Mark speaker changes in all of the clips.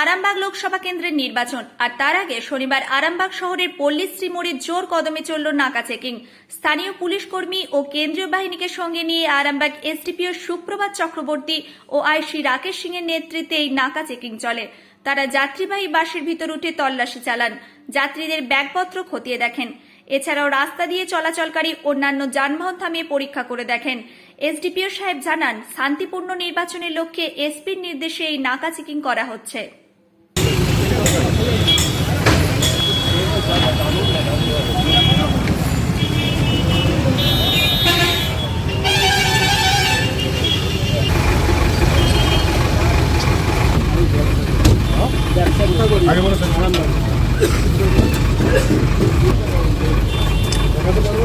Speaker 1: আরামবাগ লোকসভা কেন্দ্রের নির্বাচন। আর তার আগে শনিবার আরামবাগ শহরের পল্লীশ্রী মোড়ে জোর কদমে চলল নাকা চেকিং। স্থানীয় পুলিশ কর্মী ও কেন্দ্রীয় বাহিনীকে সঙ্গে নিয়ে আরামবাগ এসডিপিও সুপ্রভাত চক্রবর্তী ও আইসি রাকেশ সিং এর নেতৃত্বে এই নাকা চেকিং চলে। তারা যাত্রীবাহী বাসের ভিতর উঠে তল্লাশি চালান। যাত্রীদের ব্যাগপত্র খতিয়ে দেখেন। এছাড়াও রাস্তা দিয়ে চলাচলকারী অন্যান্য যানবাহন থামিয়ে পরীক্ষা করে দেখেন। এসডিপিও সাহেব জানান, শান্তিপূর্ণ নির্বাচনের লক্ষ্যে এসপির নির্দেশে এই নাকা চেকিং করা হচ্ছে।
Speaker 2: আগে বলো দেখাতে পারব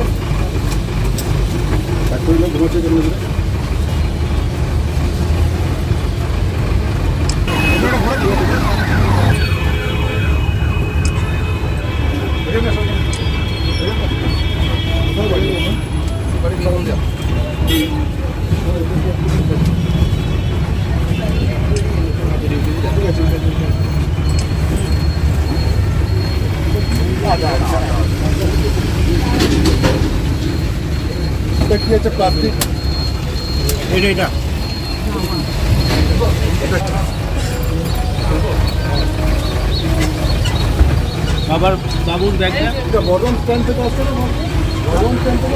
Speaker 2: ঘুরছে কেন এটা আছে এটা
Speaker 3: বাবার বাবুর ব্যাগটা?
Speaker 2: এটা স্ট্যান্ড থেকে আসছে না? বদন স্ট্যান্ড থেকে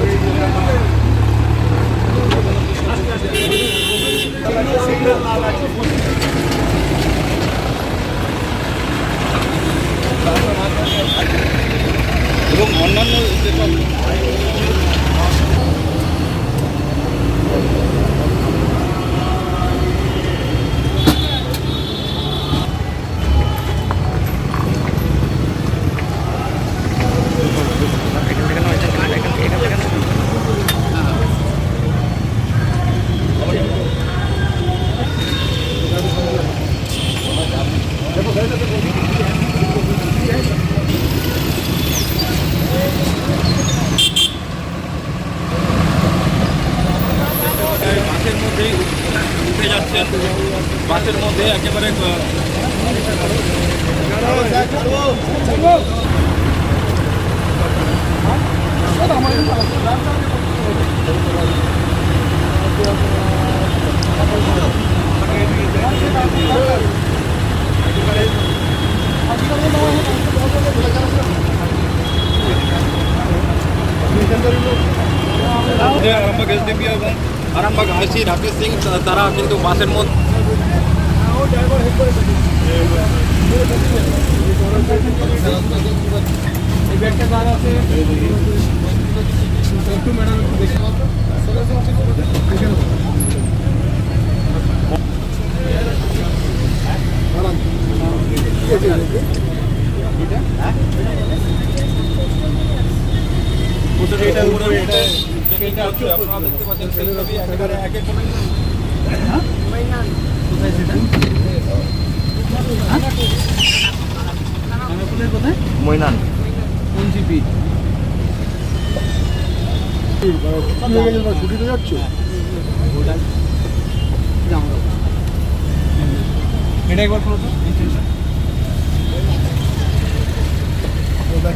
Speaker 2: চলে যাবে
Speaker 3: এবং অন্যান্য যেসব বাসের মধ্যেই উঠে যাচ্ছেন বাসের মধ্যে একেবারে আহ, যে আরামবাগ আইসি রাকেশ সিং তারা কিন্তু বাসের মধ্যে এটা উপরে এটা যেটা হচ্ছে আপনারা দেখতে পাচ্ছেন সেই ছবি একেবারে এক এক করে
Speaker 4: মৈনান।
Speaker 3: কোন জিপি
Speaker 2: ছুটিতে যাচ্ছ
Speaker 3: এটা একবার করো তো।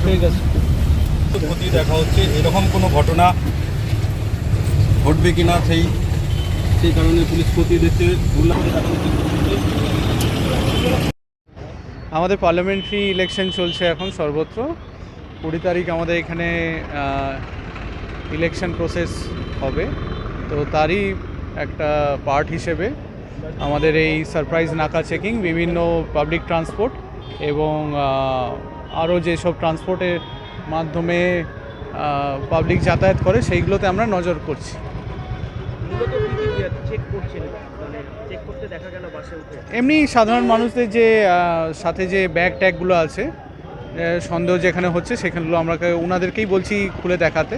Speaker 3: ঠিক আছে।
Speaker 4: ক্ষতি দেখা হচ্ছে এরকম কোনো ঘটনা ঘটবে কি না সেই
Speaker 3: সেই কারণে পুলিশ দেখছে। বললাম
Speaker 5: আমাদের পার্লামেন্টারি ইলেকশন চলছে এখন সর্বত্র। কুড়ি তারিখ আমাদের এখানে ইলেকশন প্রসেস হবে। তো তারই একটা পার্ট হিসেবে আমাদের এই সারপ্রাইজ নাকা চেকিং বিভিন্ন পাবলিক ট্রান্সপোর্ট এবং আরও যেসব ট্রান্সপোর্টের মাধ্যমে পাবলিক যাতায়াত করে, সেইগুলোতে আমরা নজর করছি। এমনি সাধারণ মানুষদের যে সাথে যে ব্যাগ ট্যাগগুলো আছে সন্দেহ যেখানে হচ্ছে সেখানগুলো আমরা ওনাদেরকেই বলছি খুলে দেখাতে।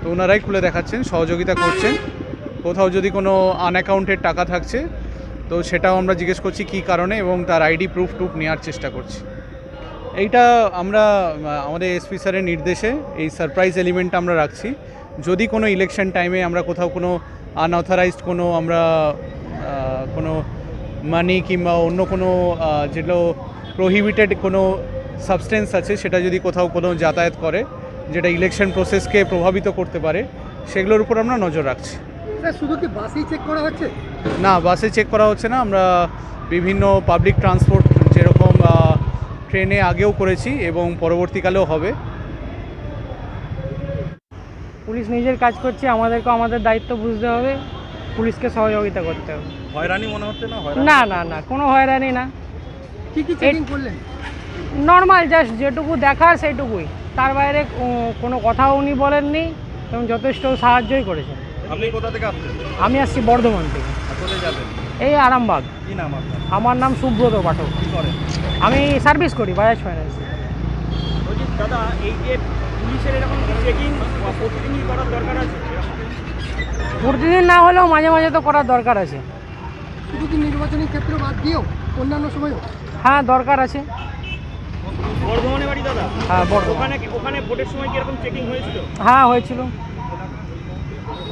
Speaker 5: তো ওনারাই খুলে দেখাচ্ছেন, সহযোগিতা করছেন। কোথাও যদি কোনো আনঅ্যাকাউন্টেড টাকা থাকছে, তো সেটাও আমরা জিজ্ঞেস করছি কী কারণে এবং তার আইডি প্রুফ টুফ নেওয়ার চেষ্টা করছি। এইটা আমরা আমাদের এসপি স্যারের নির্দেশে এই সারপ্রাইজ এলিমেন্টটা আমরা রাখছি। যদি কোনো ইলেকশন টাইমে আমরা কোথাও কোনো আনঅথরাইজড কোনো আমরা কোনো মানি কিংবা অন্য কোনো যেগুলো প্রহিবিটেড কোনো সাবস্টেন্স আছে সেটা যদি কোথাও কোনো যাতায়াত করে যেটা ইলেকশন প্রসেসকে প্রভাবিত করতে পারে সেগুলোর উপর আমরা নজর রাখছি।
Speaker 2: শুধু কি বাসেই চেক করা হচ্ছে?
Speaker 5: না বাসে চেক করা হচ্ছে না আমরা বিভিন্ন পাবলিক ট্রান্সপোর্ট যেরকম ট্রেনে আগেও করেছি এবং পরবর্তীকালেও হবে।
Speaker 6: পুলিশ নিজের কাজ করছে আমাদেরকে আমাদের দায়িত্ব বুঝতে হবে পুলিশকে সহযোগিতা করতে হবে।
Speaker 4: হয়রানি মনে হচ্ছে না?
Speaker 6: না না না কোনো হয়রানি না।
Speaker 2: কি কি চেকিং করলেন?
Speaker 6: নর্মাল জাস্ট যেটুকু দেখার সেইটুকুই। তার বাইরে কোনো কথাও উনি বলেননি এবং যথেষ্ট সাহায্যই করেছেন।
Speaker 4: আপনি কোথা থেকে আসছেন?
Speaker 6: আমি আসছি বর্ধমান থেকে।
Speaker 4: কোথায় যাবেন?
Speaker 6: এই আরামবাগ।
Speaker 4: কি নাম আপনার?
Speaker 6: আমার নাম সুব্রত পাঠক।
Speaker 4: কি করেন?
Speaker 6: আমি সার্ভিস করি বাজাজ ফাইন্যান্স।
Speaker 7: দাদা এই যে পুলিশের এরকম চেকিং প্রতিদিনই করার দরকার আছে?
Speaker 6: প্রতিদিন না হলেও মাঝে মাঝে তো করার দরকার আছে।
Speaker 2: শুধু কি নির্বাচনী ক্ষেত্রে বাদ দিয়েও অন্যান্য সময়ও?
Speaker 6: হ্যাঁ দরকার আছে।
Speaker 7: বর্ধমানে বাড়ি দাদা?
Speaker 6: হ্যাঁ বর্ধমান।
Speaker 7: ওখানে ওখানে ভোটের সময় কি এরকম চেকিং হয়েছিল?
Speaker 6: হ্যাঁ হয়েছিল।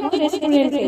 Speaker 8: মৈত্র রেস্টুরেন্টে